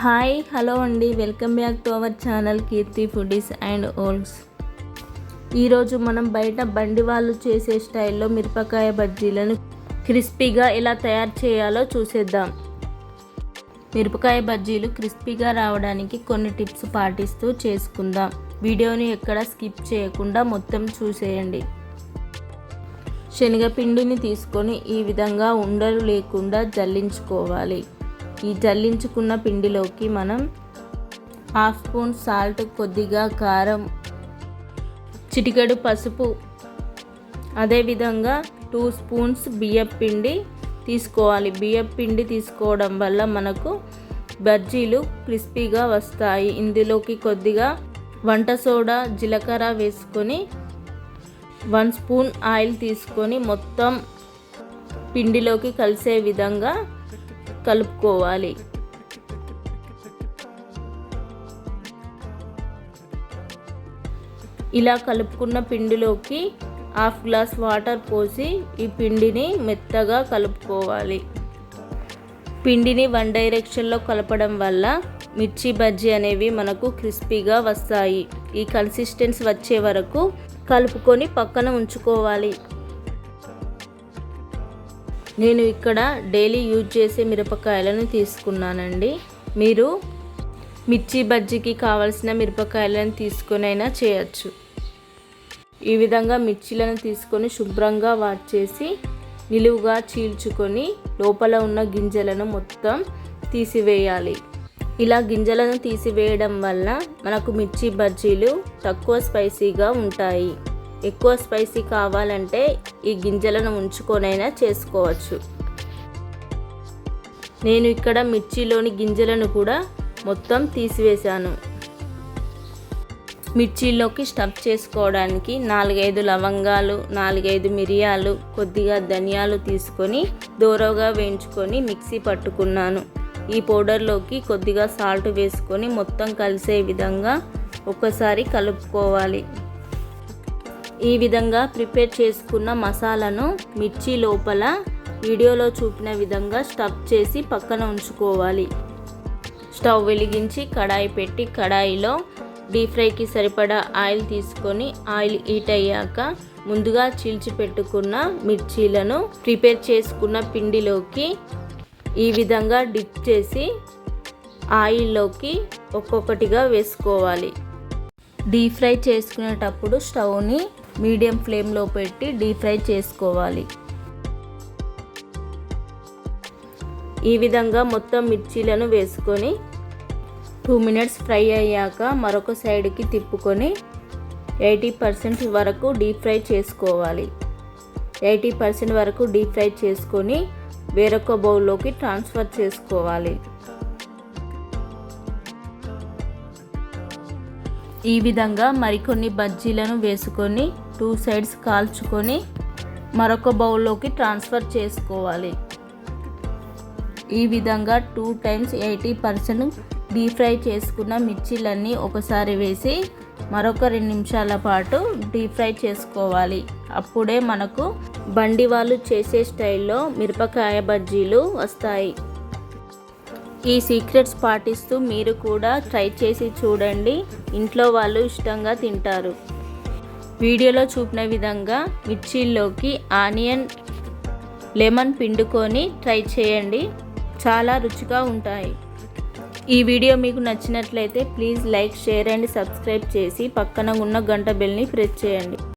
Hi hello అండి. Welcome back to our channel Keerthi foodies and olds. ఈరోజు మనం బయట బండి వాళ్ళు చేసే స్టైల్లో మిరపకాయ బజ్జీలను క్రిస్పీగా ఎలా తయారు చేయాలో చూసేద్దాం. మిరపకాయ బజ్జీలు క్రిస్పీగా రావడానికి కొన్ని టిప్స్ పాటిస్తూ చేసుకుందాం. వీడియోని ఎక్కడ స్కిప్ చేయకుండా మొత్తం చూసేయండి. శనగపిండిని తీసుకొని ఈ విధంగా ఉండలు లేకుండా జల్లించుకోవాలి. ఈ జల్లించుకున్న పిండిలోకి మనం హాఫ్ స్పూన్ సాల్ట్ కొద్దిగా కారం చిటికెడు పసుపు అదేవిధంగా టూ స్పూన్స్ బియ్యం పిండి తీసుకోవాలి. బియ్యం పిండి తీసుకోవడం వల్ల మనకు బజ్జీలు క్రిస్పీగా వస్తాయి. ఇందులోకి కొద్దిగా వంట సోడా జీలకర్ర వేసుకొని వన్ స్పూన్ ఆయిల్ తీసుకొని మొత్తం పిండిలోకి కలిసే విధంగా కలుపుకోవాలి. ఇలా కలుపుకున్న పిండిలోకి హాఫ్ గ్లాస్ వాటర్ పోసి ఈ పిండిని మెత్తగా కలుపుకోవాలి. పిండిని వన్ డైరెక్షన్లో కలపడం వల్ల మిర్చి బజ్జీ అనేవి మనకు క్రిస్పీగా వస్తాయి. ఈ కన్సిస్టెన్స్ వచ్చే వరకు కలుపుకొని పక్కన ఉంచుకోవాలి. నేను ఇక్కడ డైలీ యూజ్ చేసే మిరపకాయలను తీసుకున్నానండి. మీరు మిర్చి బజ్జీకి కావలసిన మిరపకాయలను తీసుకొనైనా చేయొచ్చు. ఈ విధంగా మిర్చీలను తీసుకొని శుభ్రంగా వాష్ చేసి నిలువుగా చీల్చుకొని లోపల ఉన్న గింజలను మొత్తం తీసివేయాలి. ఇలా గింజలను తీసివేయడం వల్ల మనకు మిర్చి బజ్జీలు తక్కువ స్పైసీగా ఉంటాయి. ఎక్కువ స్పైసీ కావాలంటే ఈ గింజలను ఉంచుకొనైనా చేసుకోవచ్చు. నేను ఇక్కడ మిర్చిలోని గింజలను కూడా మొత్తం తీసివేశాను. మిర్చిలోకి స్టఫ్ చేసుకోవడానికి నాలుగైదు లవంగాలు నాలుగైదు మిరియాలు కొద్దిగా ధనియాలు తీసుకొని దూరగా వేయించుకొని మిక్సీ పట్టుకున్నాను. ఈ పౌడర్లోకి కొద్దిగా సాల్ట్ వేసుకొని మొత్తం కలిసే విధంగా ఒకసారి కలుపుకోవాలి. ఈ విధంగా ప్రిపేర్ చేసుకున్న మసాలాను మిర్చి లోపల వీడియోలో చూపిన విధంగా స్టఫ్ చేసి పక్కన ఉంచుకోవాలి. స్టవ్ వెలిగించి కడాయి పెట్టి కడాయిలో డీప్ ఫ్రైకి సరిపడా ఆయిల్ తీసుకొని ఆయిల్ హీట్ అయ్యాక ముందుగా చీల్చి పెట్టుకున్న మిర్చీలను ప్రిపేర్ చేసుకున్న పిండిలోకి ఈ విధంగా డిప్ చేసి ఆయిల్లోకి ఒక్కొక్కటిగా వేసుకోవాలి. డీప్ ఫ్రై చేసుకునేటప్పుడు స్టవ్ని మీడియం ఫ్లేమ్లో పెట్టి డీప్ ఫ్రై చేసుకోవాలి. ఈ విధంగా మొత్తం మిర్చీలను వేసుకొని టూ మినిట్స్ ఫ్రై అయ్యాక మరొక సైడ్కి తిప్పుకొని ఎయిటీ పర్సెంట్ వరకు డీప్ ఫ్రై చేసుకోవాలి. ఎయిటీ పర్సెంట్ వరకు డీప్ ఫ్రై చేసుకొని వేరొక బౌల్లోకి ట్రాన్స్ఫర్ చేసుకోవాలి. ఈ విధంగా మరికొన్ని బజ్జీలను వేసుకొని టూ సైడ్స్ కాల్చుకొని మరొక బౌల్లోకి ట్రాన్స్ఫర్ చేసుకోవాలి. ఈ విధంగా two times eighty percent deep fry చేసుకున్న మిర్చీలన్నీ ఒకసారి వేసి మరొక రెండు నిమిషాల పాటు డీప్ ఫ్రై చేసుకోవాలి. అప్పుడే మనకు బండి వాళ్ళు చేసే స్టైల్లో మిరపకాయ బజ్జీలు వస్తాయి. ఈ సీక్రెట్స్ పాటిస్తూ మీరు కూడా ట్రై చేసి చూడండి. ఇంట్లో వాళ్ళు ఇష్టంగా తింటారు. వీడియోలో చూపిన విధంగా మిర్చీల్లోకి ఆనియన్ లెమన్ పిండుకొని ట్రై చేయండి. చాలా రుచిగా ఉంటాయి. ఈ వీడియో మీకు నచ్చినట్లయితే please like share and subscribe చేసి పక్కన ఉన్న గంట బెల్ని ప్రెస్ చేయండి.